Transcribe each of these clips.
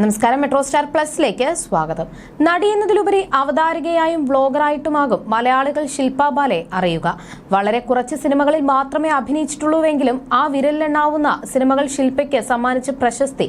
നമസ്കാരം metro star പ്ലസിലേക്ക് സ്വാഗതം. നടി എന്നതിലുപരി അവതാരികയായും വ്ലോഗറായിട്ടുമാകും മലയാളികൾ ശില്പ ബാലെ അറിയുക. വളരെ കുറച്ച് സിനിമകളിൽ മാത്രമേ അഭിനയിച്ചിട്ടുള്ളൂവെങ്കിലും ആ വിരലിലെണ്ണാവുന്ന സിനിമകൾ ശില്പയ്ക്ക് സമ്മാനിച്ച പ്രശസ്തി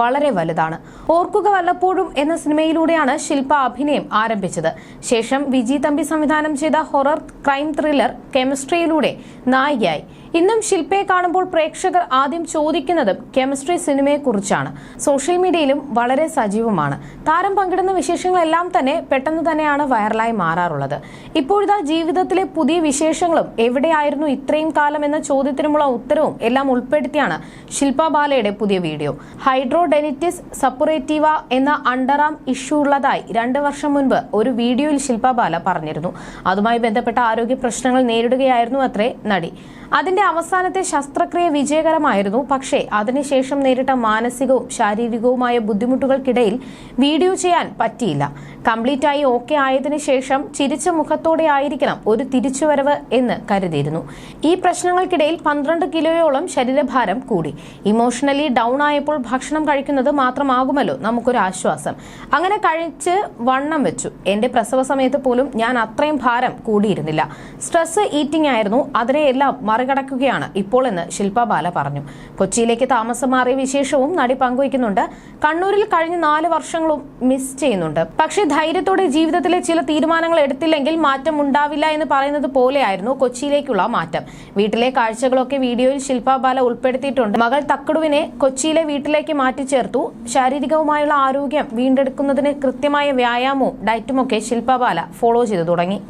വളരെ വലുതാണ്. ഓർക്കുക വല്ലപ്പോഴും എന്ന സിനിമയിലൂടെയാണ് ശില്പ അഭിനയം ആരംഭിച്ചത്. ശേഷം വിജി തമ്പി സംവിധാനം ചെയ്ത ഹൊറർ ക്രൈം ത്രില്ലർ കെമിസ്ട്രിയിലൂടെ നായികയായി. ഇന്നും ശില്പയെ കാണുമ്പോൾ പ്രേക്ഷകർ ആദ്യം ചോദിക്കുന്നത് കെമിസ്ട്രി സിനിമയെക്കുറിച്ചാണ്. സോഷ്യൽ മീഡിയയിലും വളരെ സജീവമാണ്. താരം പങ്കിടുന്ന വിശേഷങ്ങളെല്ലാം തന്നെ പെട്ടെന്ന് തന്നെയാണ് വൈറലായി മാറാറുള്ളത്. ഇപ്പോഴത്തെ ജീവിതത്തിലെ പുതിയ വിശേഷങ്ങളും എവിടെയായിരുന്നു ഇത്രയും കാലം എന്ന ചോദ്യത്തിനുമുള്ള ഉത്തരവും എല്ലാം ഉൾപ്പെടുത്തിയാണ് ശില്പ ബാലയുടെ പുതിയ വീഡിയോ. ഹൈഡ്രോഡെനിറ്റിസ് സപ്പുറേറ്റീവ എന്ന അണ്ടറാം ഇഷ്യൂ ഉള്ളതായി രണ്ട് വർഷം മുൻപ് ഒരു വീഡിയോയിൽ ശില്പ ബാല പറഞ്ഞിരുന്നു. അതുമായി ബന്ധപ്പെട്ട ആരോഗ്യ പ്രശ്നങ്ങൾ നേരിടുകയായിരുന്നു അത്രേ നടി. അതിന്റെ അവസാനത്തെ ശസ്ത്രക്രിയ വിജയകരമായിരുന്നു. പക്ഷേ അതിനുശേഷം നേരിട്ട മാനസികവും ശാരീരികവുമായ ബുദ്ധിമുട്ടുകൾക്കിടയിൽ വീഡിയോ ചെയ്യാൻ പറ്റിയില്ല. കംപ്ലീറ്റ് ആയി ഓക്കെ ആയതിനു ശേഷം ചിരിച്ച മുഖത്തോടെ ആയിരിക്കണം ഒരു തിരിച്ചുവരവ് എന്ന് കരുതിയിരുന്നു. ഈ പ്രശ്നങ്ങൾക്കിടയിൽ പന്ത്രണ്ട് കിലോയോളം ശരീരഭാരം കൂടി. ഇമോഷണലി ഡൗൺ ആയപ്പോൾ ഭക്ഷണം കഴിക്കുന്നത് മാത്രമാകുമല്ലോ നമുക്കൊരു ആശ്വാസം. അങ്ങനെ കഴിച്ച് വണ്ണം വെച്ചു. എന്റെ പ്രസവ സമയത്ത് പോലും ഞാൻ അത്രയും ഭാരം കൂടിയിരുന്നില്ല. സ്ട്രെസ് ഈറ്റിംഗ് ആയിരുന്നു. അതിനെയെല്ലാം മറികടക്കുകയാണ്. ഇപ്പോൾ എന്ന് ശില്പ ബാല പറഞ്ഞു. കൊച്ചിയിലേക്ക് താമസം മാറിയ വിശേഷവും നടി പങ്കുവയ്ക്കുന്നുണ്ട്. കണ്ണൂരിൽ കഴിഞ്ഞ നാല് വർഷങ്ങളും മിസ് ചെയ്യുന്നുണ്ട്. പക്ഷേ ധൈര്യത്തോടെ ജീവിതത്തിലെ ചില തീരുമാനങ്ങൾ എടുത്തില്ലെങ്കിൽ മാറ്റം ഉണ്ടാവില്ല എന്ന് പറയുന്നത് പോലെയായിരുന്നു കൊച്ചിയിലേക്കുള്ള മാറ്റം. വീട്ടിലെ കാഴ്ചകളൊക്കെ വീഡിയോയിൽ ശില്പ ബാല ഉൾപ്പെടുത്തിയിട്ടുണ്ട്. മകൾ തക്കടുവിനെ കൊച്ചിയിലെ വീട്ടിലേക്ക് മാറ്റിച്ചേർത്തു. ശാരീരികവുമായുള്ള ആരോഗ്യം വീണ്ടെടുക്കുന്നതിന് കൃത്യമായ വ്യായാമവും ഡയറ്റുമൊക്കെ ശില്പ ബാല ഫോളോ ചെയ്തു തുടങ്ങി.